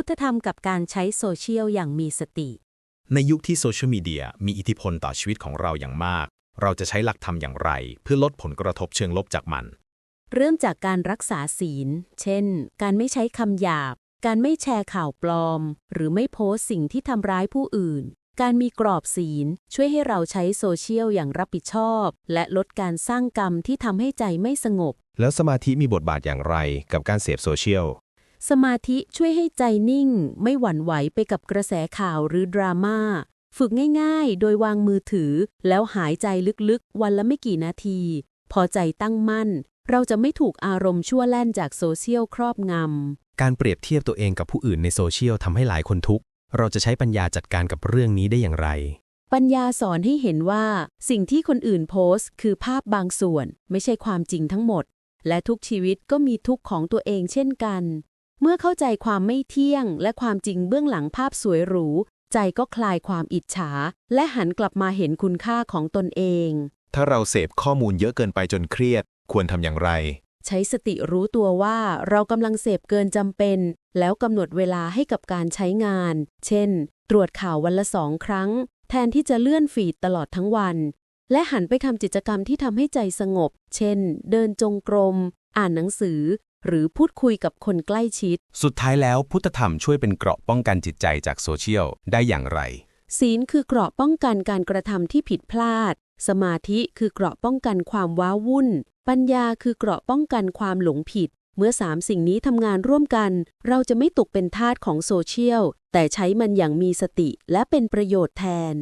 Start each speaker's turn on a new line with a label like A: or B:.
A: พุทธธรรมกับการใช้โซเชียลอย่างมีสติ
B: ในยุคที่โซเชียลมีเดียมีอิทธิพลต่อชีวิตของเราอย่างมาก เราจะใช้หลักธรรมอย่างไร เพื่อลดผลกระทบเชิงลบจากมัน
A: เริ่มจากการรักษาศีล เช่น การไม่ใช้คำหยาบ การไม่แชร์ข่าวปลอม หรือไม่โพสต์สิ่งที่ทำร้ายผู้อื่น การมีกรอบศีล ช่วยให้เราใช้โซเชียลอย่างรับผิดชอบ และลดการสร้างกรรมที่ทำให้ใจไม่สงบ
C: แล้วสมาธิมีบทบาทอย่างไรกับการเสพโซเชียล
A: สมาธิช่วยให้ใจนิ่ง ไม่หวั่นไหวไปกับกระแสข่าวหรือดราม่า ฝึกง่ายๆ โดยวางมือถือ แล้วหายใจลึกๆ วันละไม่กี่นาที พอใจตั้งมั่น เราจะไม่ถูกอารมณ์ชั่วแล่นจากโซเชียลครอบงำ
C: การเปรียบเทียบตัวเองกับผู้อื่นในโซเชียลทำให้หลายคนทุกข์ เราจะใช้ปัญญาจัดการกับเรื่องนี้ได้อย่างไร
A: ปัญญาสอนให้เห็นว่า สิ่งที่คนอื่นโพสต์ คือภาพบางส่วน ไม่ใช่ความจริงทั้งหมด และทุกชีวิตก็มีทุกข์ของตัวเองเช่นกัน เมื่อเข้าใจความไม่เที่ยง และความจริงเบื้องหลังภาพสวยหรู ใจก็คลายความอิจฉา และหันกลับมาเห็นคุณค่าของตนเอง
D: ถ้าเราเสพข้อมูลเยอะเกินไปจนเครียด ควรทำอย่างไร
A: ใช้สติรู้ตัวว่าเรากำลังเสพเกินจำเป็น แล้วกำหนดเวลาให้กับการใช้งาน เช่น ตรวจข่าววันละสองครั้ง แทนที่จะเลื่อนฟีดตลอดทั้งวัน และหันไปทำกิจกรรมที่ทำให้ใจสงบ เช่น เดินจงกรม อ่านหนังสือ หรือพูดคุยกับคนใกล้ชิด
C: สุดท้ายแล้วพุทธธรรมช่วยเป็นเกราะป้องกันจิตใจจากโซเชียลได้อย่างไร
A: ศีลคือเกราะป้องกันการกระทำที่ผิดพลาด สมาธิคือเกราะป้องกันความว้าวุ่น ปัญญาคือเกราะป้องกันความหลงผิด เมื่อสามสิ่งนี้ทำงานร่วมกัน เราจะไม่ตกเป็นทาสของโซเชียล แต่ใช้มันอย่างมีสติและเป็นประโยชน์แทน